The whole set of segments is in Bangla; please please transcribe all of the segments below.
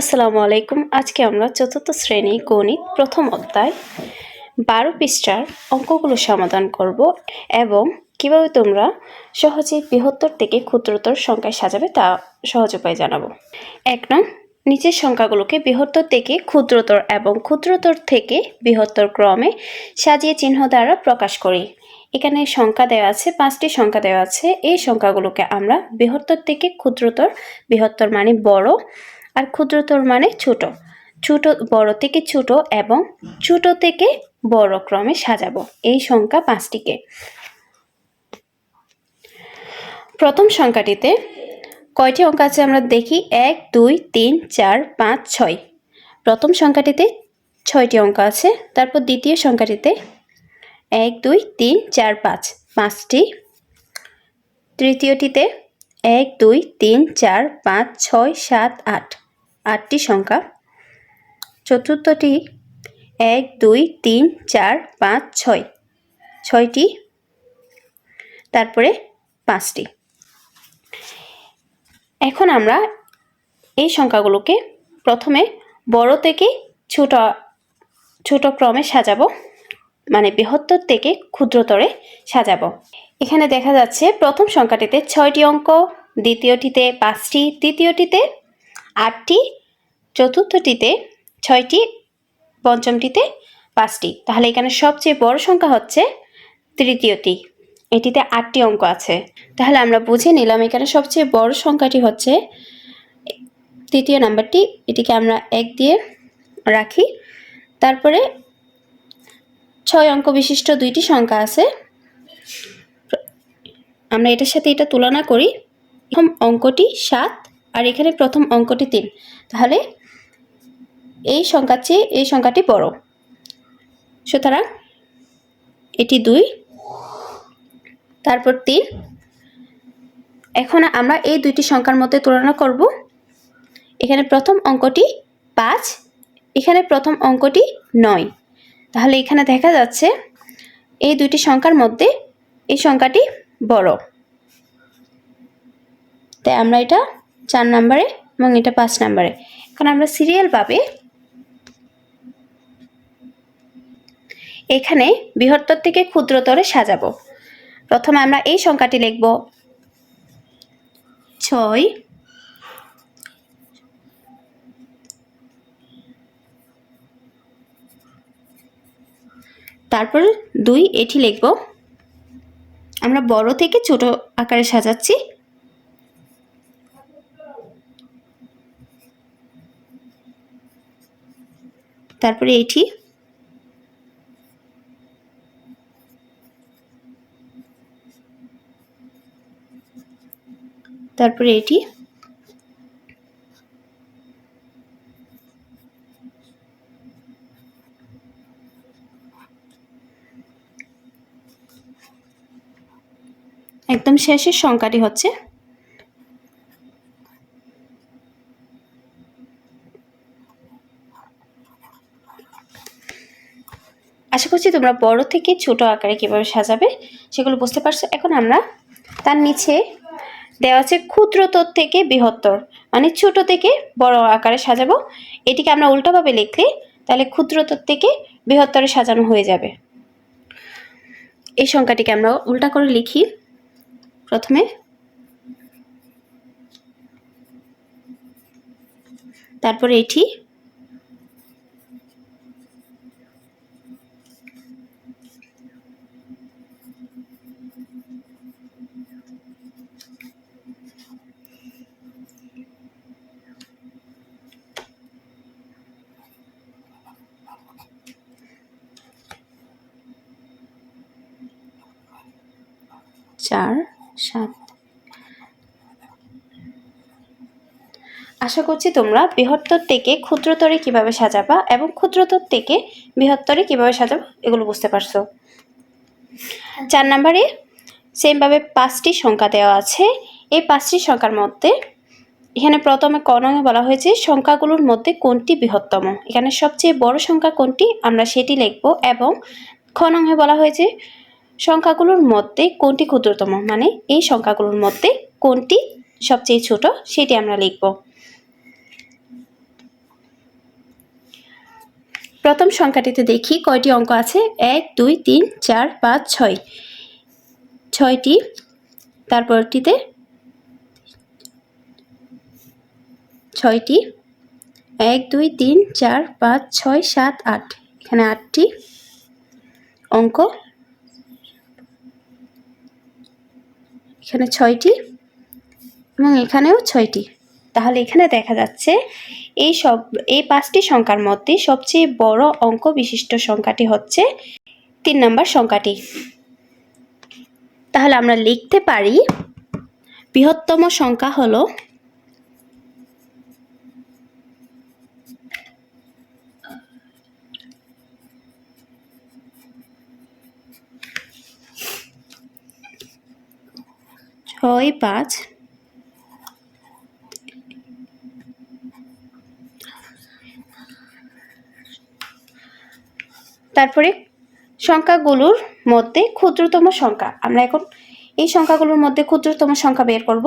আসসালামু আলাইকুম। আজকে আমরা চতুর্থ শ্রেণি গণিত প্রথম অধ্যায় বারো পৃষ্ঠার অঙ্কগুলো সমাধান করব এবং কীভাবে তোমরা সহজে বৃহত্তর থেকে ক্ষুদ্রতর সংখ্যায় সাজাবে তা সহজ উপায় জানাব। এক নং, নিচের সংখ্যাগুলোকে বৃহত্তর থেকে ক্ষুদ্রতর এবং ক্ষুদ্রতর থেকে বৃহত্তর ক্রমে সাজিয়ে চিহ্ন দ্বারা প্রকাশ করি। এখানে সংখ্যা দেওয়া আছে, পাঁচটি সংখ্যা দেওয়া আছে। এই সংখ্যাগুলোকে আমরা বৃহত্তর থেকে ক্ষুদ্রতর, বৃহত্তর মানে বড় আর ক্ষুদ্রতর মানে ছোট। ছোট, বড় থেকে ছোট এবং ছোট থেকে বড় ক্রমে সাজাবো। এই সংখ্যা পাঁচটিকে। প্রথম সংখ্যাটিতে কয়টি অঙ্ক আছে আমরা দেখি? এক, দুই, তিন, চার, পাঁচ, ছয়। প্রথম সংখ্যাটিতে ছয়টি অঙ্ক আছে। তারপর দ্বিতীয় সংখ্যাটিতে এক, দুই, তিন, চার, পাঁচ। পাঁচটি। তৃতীয়টিতে এক, দুই, তিন, চার, পাঁচ, ছয়, সাত, আট। আটটি সংখ্যা। চতুর্থটি এক, দুই, তিন, চার, পাঁচ, ছয়। ছয়টি। তারপরে পাঁচটি। এখন আমরা এই সংখ্যাগুলোকে প্রথমে বড় থেকে ছোট ছোট ক্রমে সাজাবো। মানে বৃহত্তর থেকে ক্ষুদ্রতরে সাজাবো। এখানে দেখা যাচ্ছে প্রথম সংখ্যাটিতে ছয়টি অঙ্ক, দ্বিতীয়টিতে পাঁচটি, তৃতীয়টিতে আটটি, চতুর্থটিতে ছয়টি, পঞ্চমটিতে পাঁচটি। তাহলে এখানে সবচেয়ে বড় সংখ্যা হচ্ছে তৃতীয়টি। এটিতে আটটি অঙ্ক আছে। তাহলে আমরা বুঝে নিলাম এখানে সবচেয়ে বড় সংখ্যাটি হচ্ছে তৃতীয় নাম্বারটি। এটিকে আমরা এক দিয়ে রাখি। তারপরে ছয় অঙ্ক বিশিষ্ট দুইটি সংখ্যা আছে। আমরা এটার সাথে এটা তুলনা করি। প্রথম অঙ্কটি সাত আর এখানে প্রথম অঙ্কটি তিন। তাহলে এই সংখ্যার চেয়ে এই সংখ্যাটি বড়। সুতরাং এটি দুই, তারপর তিন। এখন আমরা এই দুইটি সংখ্যার মধ্যে তুলনা করব। এখানে প্রথম অঙ্কটি পাঁচ, এখানে প্রথম অঙ্কটি নয়। তাহলে এখানে দেখা যাচ্ছে এই দুইটি সংখ্যার মধ্যে এই সংখ্যাটি বড়। তাই আমরা এটা চার নাম্বারে এবং এটা পাঁচ নাম্বারে। এখন আমরা সিরিয়াল পাবে। এখানে বৃহত্তর থেকে ক্ষুদ্রতরে সাজাবো। প্রথমে আমরা এই সংখ্যাটি লিখব। ছয় তারপর দুই, এটি লিখব। আমরা বড় থেকে ছোট আকারে সাজাচ্ছি। তারপরে এটি। তারপরে এটি। একদম শেষের সংখ্যাটি হচ্ছে আশা করছি তোমরা বড় থেকে ছোট আকারে কীভাবে সাজাবে সেগুলো বুঝতে পারছ। এখন আমরা তার নিচে দেওয়া আছে ক্ষুদ্রতর থেকে বৃহত্তর মানে ছোট থেকে বড় আকারে সাজাবো। এটিকে আমরা উল্টোভাবে লিখলে তাহলে ক্ষুদ্রতর থেকে বৃহত্তরে সাজানো হয়ে যাবে। এই সংখ্যাটিকে আমরা উল্টা করে লিখি। প্রথমে তারপরে এটি চার, সাত। আশা করছি তোমরা বৃহত্তর থেকে ক্ষুদ্রতরে কীভাবে সাজাবা এবং ক্ষুদ্রতর থেকে বৃহত্তরে কীভাবে সাজাবা এগুলো বুঝতে পারছ। চার নম্বরে সেমভাবে পাঁচটি সংখ্যা দেওয়া আছে। এই পাঁচটি সংখ্যার মধ্যে এখানে প্রথমে কনঙে বলা হয়েছে সংখ্যাগুলোর মধ্যে কোনটি বৃহত্তম। এখানে সবচেয়ে বড় সংখ্যা কোনটি আমরা সেটি লিখব এবং খনঙে বলা হয়েছে সংখ্যাগুলোর মধ্যে কোনটি ক্ষুদ্রতম? মানে এই সংখ্যাগুলোর মধ্যে কোনটি সবচেয়ে ছোট? সেটি আমরা লিখব। প্রথম সংখ্যাটিতে দেখি কয়টি অঙ্ক আছে? এক, দুই, তিন, চার, পাঁচ, ছয়। ছয়টি। তারপরটিতে ছয়টি। এক, দুই, তিন, চার, পাঁচ, ছয়, সাত, আট। এখানে আটটি অঙ্ক এখানে ছয়টি এবং এখানেও ছয়টি। তাহলে এখানে দেখা যাচ্ছে এই সব, এই পাঁচটি সংখ্যার মধ্যে সবচেয়ে বড় অঙ্ক বিশিষ্ট সংখ্যাটি হচ্ছে তিন নম্বর সংখ্যাটি। তাহলে আমরা লিখতে পারি বৃহত্তম সংখ্যা হলো ছয়, পাঁচ। তারপরে সংখ্যাগুলোর মধ্যে ক্ষুদ্রতম সংখ্যা। আমরা এখন এই সংখ্যাগুলোর মধ্যে ক্ষুদ্রতম সংখ্যা বের করব।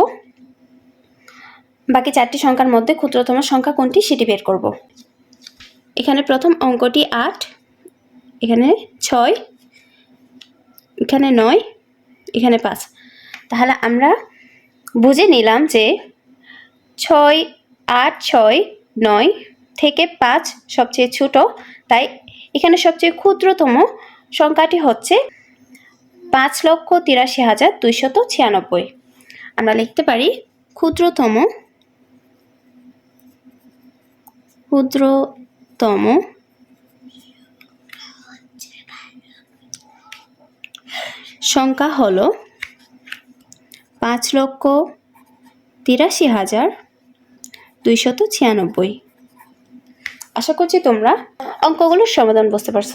বাকি চারটি সংখ্যার মধ্যে ক্ষুদ্রতম সংখ্যা কোনটি সেটি বের করব। এখানে প্রথম অঙ্কটি আট, এখানে ছয়, এখানে নয়, এখানে পাঁচ। তাহলে আমরা বুঝে নিলাম যে ছয়, আট, ছয়, নয় থেকে পাঁচ সবচেয়ে ছোট। তাই এখানে সবচেয়ে ক্ষুদ্রতম সংখ্যাটি হচ্ছে পাঁচ লক্ষ তিরাশি হাজার দুইশত ছিয়ানব্বই। আমরা লিখতে পারি ক্ষুদ্রতম ক্ষুদ্রতম সংখ্যা হলো পাঁচ লক্ষ তিরাশি হাজার দুইশত ছিয়ানব্বই। আশা করছি তোমরা অঙ্কগুলোর সমাধান বুঝতে পারছ।